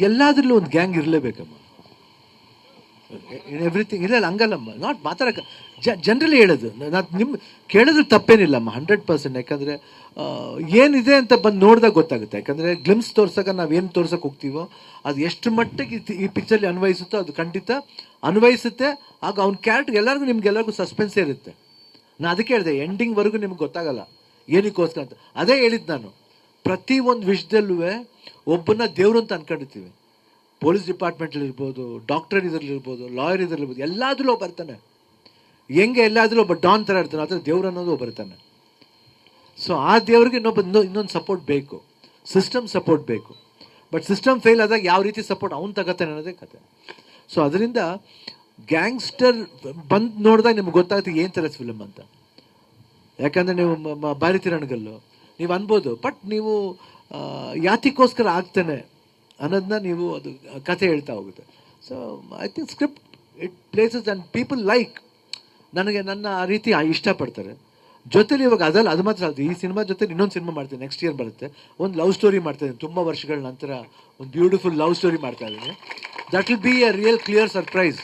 ಎಲ್ಲಾದ್ರಲ್ಲೂ ಒಂದು gang ಇರಲೇಬೇಕಮ್ಮ. In everything ಇಲ್ಲ ಅಲ್ಲ ಹಂಗಲ್ಲಮ್ಮ. ನಾಟ್ ಮಾತಾಡಕ್ಕೆ ಜನರಲಿ ಹೇಳೋದು. ನಾನು ನಿಮ್ಮ ಕೇಳಿದ್ರೆ ತಪ್ಪೇನಿಲ್ಲಮ್ಮ ಹಂಡ್ರೆಡ್ ಪರ್ಸೆಂಟ್ ಯಾಕಂದರೆ ಏನಿದೆ ಅಂತ ಬಂದು ನೋಡಿದಾಗ ಗೊತ್ತಾಗುತ್ತೆ. ಯಾಕಂದರೆ ಗ್ಲಿಮ್ಸ್ ತೋರ್ಸಕ್ಕೆ ನಾವು ಏನು ತೋರ್ಸೋಕೆ ಹೋಗ್ತೀವೋ, ಅದು ಎಷ್ಟು ಮಟ್ಟಿಗೆ ಈ- ಪಿಕ್ಚರ್ಲಿ ಅನ್ವಯಿಸುತ್ತೋ ಅದು ಖಂಡಿತ ಅನ್ವಯಿಸುತ್ತೆ. ಆಗ ಅವ್ನ ಕ್ಯಾರೆಕ್ಟರ್ ಎಲ್ಲರಿಗೂ ನಿಮ್ಗೆಲ್ಲರಿಗೂ ಸಸ್ಪೆನ್ಸ್ ಇರುತ್ತೆ. ನಾನು ಅದಕ್ಕೆ ಹೇಳಿದೆ ಎಂಡಿಂಗ್ವರೆಗೂ ನಿಮ್ಗೆ ಗೊತ್ತಾಗಲ್ಲ. ಏನಕ್ಕೋಸ್ಕರ ಅಂತ. ಅದೇ ಹೇಳಿದ್ದು ನಾನು. ಪ್ರತಿ ಒಂದು ವಿಷಯದಲ್ಲೂ ಒಬ್ಬನ ದೇವ್ರು ಅಂತ ಅನ್ಕೊಂಡಿರ್ತೀವಿ. ಪೊಲೀಸ್ ಡಿಪಾರ್ಟ್ಮೆಂಟಲ್ಲಿರ್ಬೋದು ಡಾಕ್ಟರ್ ಇದರಲ್ಲಿರ್ಬೋದು ಲಾಯರ್ ಇದರಲ್ಲಿ ಇರ್ಬೋದು ಎಲ್ಲಾದ್ರೂ ಒಬ್ಬ ಬರ್ತಾನೆ ಹೆಂಗೆ ಎಲ್ಲಾದ್ರೂ ಒಬ್ಬ ಡಾನ್ ಥರ ಇರ್ತಾನೆ ಅಥವಾ ದೇವ್ರು ಅನ್ನೋದು ಒಬ್ಬ ಬರ್ತಾನೆ ಸೊ ಆ ದೇವ್ರಿಗೆ ಇನ್ನೊಬ್ಬ, ಇನ್ನೊ- ಇನ್ನೊಂದು ಸಪೋರ್ಟ್ ಬೇಕು. ಸಿಸ್ಟಮ್ ಸಪೋರ್ಟ್ ಬೇಕು. ಬಟ್ ಸಿಸ್ಟಮ್ ಫೇಲ್ ಆದಾಗ ಯಾವ ರೀತಿ ಸಪೋರ್ಟ್ ಅವ್ನು ತಗತ್ತಾನೆ ಅನ್ನೋದೇ ಕತೆ. ಸೊ ಅದರಿಂದ ಗ್ಯಾಂಗ್ಸ್ಟರ್ ಬಂದು ನೋಡಿದಾಗ ನಿಮ್ಗೆ ಗೊತ್ತಾಗುತ್ತೆ ಏನು ಥರ ಫಿಲಮ್ ಅಂತ. ಯಾಕಂದರೆ ನೀವು ಬಾರಿ ತಿರಣಗಲ್ಲು. ನೀವು ಅನ್ಬೋದು. ಬಟ್ ನೀವು ಯಾತಿಗೋಸ್ಕರ ಆಗ್ತಾನೆ ಅನ್ನೋದನ್ನ ನೀವು ಅದು ಕಥೆ ಹೇಳ್ತಾ ಹೋಗುತ್ತೆ. So I think script it places and people like ನನಗೆ ನನ್ನ ಆ ರೀತಿ ಇಷ್ಟಪಡ್ತಾರೆ. ಜೊತೆಲಿ ಇವಾಗ ಅದಲ್ಲ, ಅದು ಮಾತ್ರ ಅದು ಈ ಸಿನಿಮಾ ಜೊತೆ ಇನ್ನೊಂದು ಸಿನಿಮಾ ಮಾಡ್ತೀನಿ ನೆಕ್ಸ್ಟ್ ಇಯರ್ ಬರುತ್ತೆ. ಒಂದು ಲವ್ ಸ್ಟೋರಿ ಮಾಡ್ತಾ ಇದ್ದೀನಿ ತುಂಬ ವರ್ಷಗಳ ನಂತರ ಒಂದು ಬ್ಯೂಟಿಫುಲ್ ಲವ್ ಸ್ಟೋರಿ ಮಾಡ್ತಾ ಇದ್ದೀನಿ. That will be a real clear surprise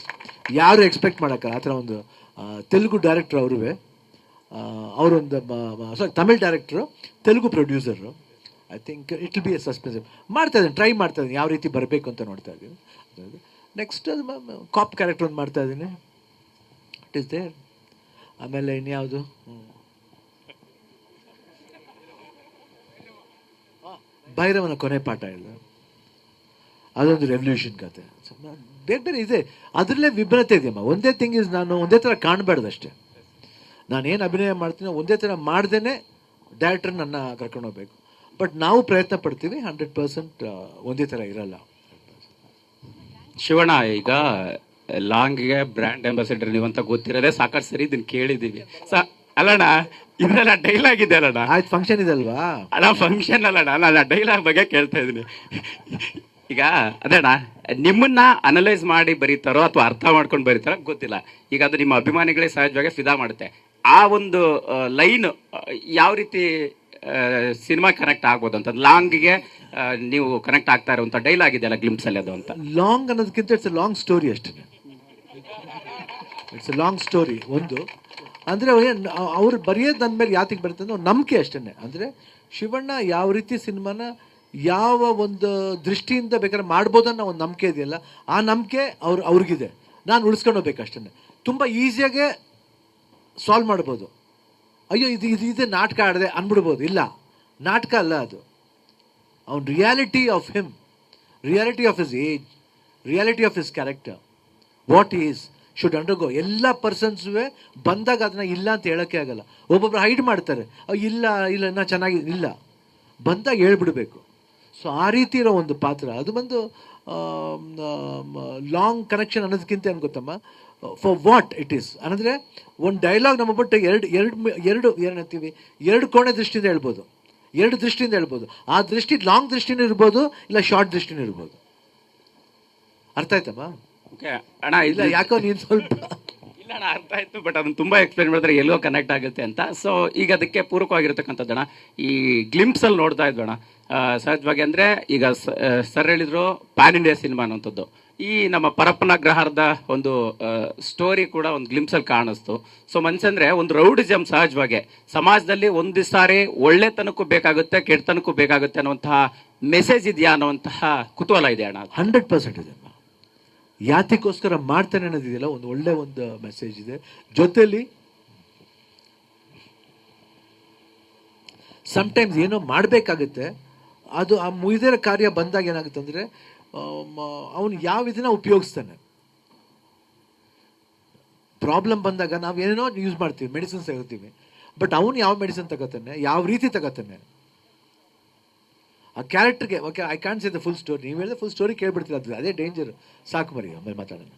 ಯಾರು ಎಕ್ಸ್ಪೆಕ್ಟ್ ಮಾಡೋಕ್ಕಲ್ಲ ಆ ಥರ ಒಂದು ತೆಲುಗು ಡೈರೆಕ್ಟರ್ ಅವರುವೆ. ಅವರೊಂದು ಸಾರಿ Tamil director Telugu producer I think it will be a suspense ಮಾಡ್ತಾ ಇದ್ದೀನಿ ಟ್ರೈ ಮಾಡ್ತಾ ಇದ್ದೀನಿ, ಯಾವ ರೀತಿ ಬರಬೇಕು ಅಂತ ನೋಡ್ತಾ ಇದ್ದೀನಿ. ನೆಕ್ಸ್ಟ್ ಕಾಪ್ ಕ್ಯಾರೆಕ್ಟರ್ ಒಂದು ಮಾಡ್ತಾ ಇದ್ದೀನಿ. ಇಟ್ ಇಸ್ ದೇರ್ ಆಮೇಲೆ ಇನ್ಯಾವುದು. ಭೈರವನ ಕೊನೆ ಪಾಠ ಇಲ್ಲ ಅದೊಂದು ರೆವಲ್ಯೂಷನ್ ಕತೆ. ಬೇರೆ ಬೇರೆ ಇದೆ. ಅದರಲ್ಲೇ ವಿಭಿನ್ನತೆ ಇದೆಯಮ್ಮ. ಒಂದೇ ಥಿಂಗ್ ಇಸ್ ನಾನು ಒಂದೇ ಥರ ಕಾಣಬಾರ್ದು ಅಷ್ಟೇ ನಾನು ಏನು ಅಭಿನಯ ಮಾಡ್ತೀನೋ ಒಂದೇ ಥರ ಮಾಡ್ದೇ ಡೈರೆಕ್ಟರ್ ನನ್ನ ಕರ್ಕೊಂಡು ಹೋಗ್ಬೇಕು. ಬಟ್ ನಾವು ಪ್ರಯತ್ನ ಪಡ್ತೀವಿ ಹಂಡ್ರೆಡ್ ಪರ್ಸೆಂಟ್ ಒಂದೇ ಥರ ಇರಲ್ಲ. ಶಿವಣ್ಣ ಈಗ ಲಾಂಗ್ಗೆ ಬ್ರ್ಯಾಂಡ್ ಅಂಬಾಸಿಡರ್ ನೀವು ಅಂತ ಗೊತ್ತಿರೋದೇ ಸಾಕಷ್ಟು ಸರಿ ಇದನ್ನ ಕೇಳಿದ್ದೀವಿ ಸ ಅಲ್ಲಣ್ಣ ಇದೆಲ್ಲ ಡೈಲಾಗ್ ಇದೆ ಅಲ್ಲಣ್ಣ? ಆಯ್ತು ಫಂಕ್ಷನ್ ಇದೆ ಅಲ್ವಾ? ಅಣ್ಣ ಫಂಕ್ಷನ್ ಅಲ್ಲಣ್ಣ ನಾನು ಡೈಲಾಗ್ ಬಗ್ಗೆ ಕೇಳ್ತಾ ಇದ್ದೀನಿ. ಈಗ ಅದೇಣ್ಣ ನಿಮ್ಮನ್ನ ಅನಲೈಸ್ ಮಾಡಿ ಬರೀತಾರೋ ಅಥವಾ ಅರ್ಥ ಮಾಡ್ಕೊಂಡು ಬರೀತಾರೋ ಗೊತ್ತಿಲ್ಲ. ಈಗ ಅದು ನಿಮ್ಮ ಅಭಿಮಾನಿಗಳೇ ಸಹಜವಾಗಿ ಫಿದಾ ಮಾಡುತ್ತೆ. ಆ ಒಂದು ಲೈನ್ ಯಾವ ರೀತಿ ಸಿನಿಮಾ ಕನೆಕ್ಟ್ ಆಗ್ಬೋದು ಅಂತ, ಲಾಂಗ್ಗೆ ನೀವು ಕನೆಕ್ಟ್ ಆಗ್ತಾ ಇರುವಂತ ಡೈಲಾಗ್ ಇದೆಯಲ್ಲ ಗ್ಲಿಮ್ಸ್ ಅಲ್ಲಿ ಅದು ಅಂತ. ಲಾಂಗ್ ಅನ್ನೋದಕ್ಕಿಂತ ಇಟ್ಸ್ ಲಾಂಗ್ ಸ್ಟೋರಿ ಅಷ್ಟೇ. ಇಟ್ಸ್ ಲಾಂಗ್ ಸ್ಟೋರಿ ಒಂದು. ಅಂದರೆ ಅವ್ರು ಬರೆಯೋದು ನನ್ನ ಮೇಲೆ ಯಾತಿಗೆ ಬರುತ್ತೆ ಅಂದ್ರೆ ನಂಬಿಕೆ ಅಷ್ಟೇ ಅಂದರೆ ಶಿವಣ್ಣ ಯಾವ ರೀತಿ ಸಿನಿಮಾನ ಯಾವ ಒಂದು ದೃಷ್ಟಿಯಿಂದ ಬೇಕಾದ್ರೆ ಮಾಡ್ಬೋದು ಅನ್ನೋ ಒಂದು ನಂಬಿಕೆ ಇದೆಯಲ್ಲ, ಆ ನಂಬಿಕೆ ಅವ್ರು, ಅವ್ರಿಗಿದೆ. ನಾನು ಉಳಿಸ್ಕೊಂಡು ಹೋಗ್ಬೇಕು ಅಷ್ಟೇ ತುಂಬ ಈಸಿಯಾಗೆ ಸಾಲ್ವ್ ಮಾಡ್ಬೋದು. ಅಯ್ಯೋ, ಇದು ಇದು, ಇದೇ ನಾಟಕ ಆಡದೆ ಅಂದ್ಬಿಡ್ಬೋದು. ಇಲ್ಲ, ನಾಟಕ ಅಲ್ಲ ಅದು. ಅವನ್ reality of him reality of his age reality of his character what is should undergo ಎಲ್ಲ ಪರ್ಸನ್ಸುವೆ ಬಂದಾಗ ಅದನ್ನ ಇಲ್ಲ ಅಂತ ಹೇಳೋಕ್ಕೆ ಆಗಲ್ಲ. ಒಬ್ಬೊಬ್ರು ಹೈಡ್ ಮಾಡ್ತಾರೆ. ಇಲ್ಲ ಇಲ್ಲ, ನಾ ಚೆನ್ನಾಗಿ, ಇಲ್ಲ. ಬಂದಾಗ ಹೇಳ್ಬಿಡ್ಬೇಕು. ಸೊ ಆ ರೀತಿ ಇರೋ ಒಂದು ಪಾತ್ರ. ಅದು ಬಂದು ಲಾಂಗ್ ಕನೆಕ್ಷನ್ ಅನ್ನೋದಕ್ಕಿಂತ ಏನು ಗೊತ್ತಮ್ಮ? ಫಾರ್ ವಾಟ್ ಇಟ್ ಈಸ್ ಅಂದರೆ ಒಂದು ಡೈಲಾಗ್ ನಮ್ಮ ಬಿಟ್ಟು ಎರಡು ಎರಡು ಎರಡು ಏನಂತೀವಿ ಎರಡು ಕೋಣೆ ದೃಷ್ಟಿಯಿಂದ ಹೇಳ್ಬೋದು. ಎರಡು ದೃಷ್ಟಿಯಿಂದ ಹೇಳ್ಬೋದು. ಆ ದೃಷ್ಟಿ ಲಾಂಗ್ ದೃಷ್ಟಿನೂ ಇರ್ಬೋದು ಇಲ್ಲ ಶಾರ್ಟ್ ದೃಷ್ಟಿನೂ ಇರ್ಬೋದು. ಅರ್ಥ ಆಯ್ತಮ್ಮ? ಓಕೆ ಅಣ್ಣ ಇಲ್ಲ ಇಲ್ಲ ಯಾಕೋ ನೀನು ಸ್ವಲ್ಪ ಅಣ್ಣ ಅರ್ಥ ಆಯ್ತು ಬಟ್ ಅದನ್ನ ತುಂಬಾ ಎಕ್ಸ್ಪ್ಲೈನ್ ಮಾಡಿದ್ರೆ ಎಲ್ಲೋ ಕನೆಕ್ಟ್ ಆಗುತ್ತೆ ಅಂತ. ಸೊ ಈಗ ಅದಕ್ಕೆ ಪೂರಕವಾಗಿರ್ತಕ್ಕಂಥದ್ದಣ್ಣ ಈ ಗ್ಲಿಂಪ್ಸ್ ಅಲ್ಲಿ ನೋಡ್ತಾ ಇದ್ವಣ್ಣ ಅಣ್ಣ. ಸಹಜವಾಗಿ ಅಂದ್ರೆ ಈಗ ಸರ್ ಹೇಳಿದ್ರು ಪ್ಯಾನ್ ಇಂಡಿಯಾ ಸಿನಿಮಾ ಅನ್ನೋಂಥದ್ದು ಈ ನಮ್ಮ ಪರಪ್ಪನ ಗ್ರಹಾರದ ಒಂದು ಸ್ಟೋರಿ ಕೂಡ ಒಂದು ಗ್ಲಿಂಪ್ಸ್ ಅಲ್ಲಿ ಕಾಣಿಸ್ತು. ಸೊ ಮನ್ಸಂದ್ರೆ ಒಂದು ರೌಡಿಸಮ್ ಸಹಜವಾಗಿ. ಸಮಾಜದಲ್ಲಿ ಒಂದು ಸಾರಿ ಒಳ್ಳೆತನಕ್ಕೂ ಬೇಕಾಗುತ್ತೆ, ಕೆಟ್ಟತನಕ್ಕೂ ಬೇಕಾಗುತ್ತೆ ಅನ್ನುವಂತಹ ಮೆಸೇಜ್ ಇದೆಯಾ ಅನ್ನುವಂತಹ ಕುತೂಹಲ ಇದೆ ಅಣ್ಣ. ಹಂಡ್ರೆಡ್ ಪರ್ಸೆಂಟ್ ಇದೆ ಯಾತಿಗೋಸ್ಕರ ಮಾಡ್ತಾನೆ ಅನ್ನೋದಿದೆಯಲ್ಲ, ಒಂದು ಒಳ್ಳೆ ಒಂದು ಮೆಸೇಜ್ ಇದೆ. ಜೊತೆಲಿ ಸಮ್ಟೈಮ್ಸ್ ಏನೋ ಮಾಡಬೇಕಾಗುತ್ತೆ, ಅದು ಆ ಮುಗಿದಿರೋ ಕಾರ್ಯ ಬಂದಾಗ ಏನಾಗುತ್ತೆ ಅಂದರೆ ಅವನು ಯಾವ ಇದನ್ನ ಉಪಯೋಗಿಸ್ತಾನೆ. ಪ್ರಾಬ್ಲಮ್ ಬಂದಾಗ ನಾವು ಏನೇನೋ ಯೂಸ್ ಮಾಡ್ತೀವಿ ಮೆಡಿಸಿನ್ಸ್ ತಗೋತೀವಿ. ಬಟ್ ಅವನು ಯಾವ ಮೆಡಿಸಿನ್ ತಗೋತಾನೆ, ಯಾವ ರೀತಿ ತಗೋತಾನೆ ಆ ಕ್ಯಾರೆಕ್ಟರ್ಗೆ okay I can say the full story ನೀವು ಹೇಳಿದ್ರೆ ಫುಲ್ ಸ್ಟೋರಿ ಕೇಳ್ಬಿಡ್ತೀರ ಅದು ಅದೇ ಡೇಂಜರ್ ಸಾಕು ಮರಿ ಆಮೇಲೆ ಮಾತಾಡೋಣ.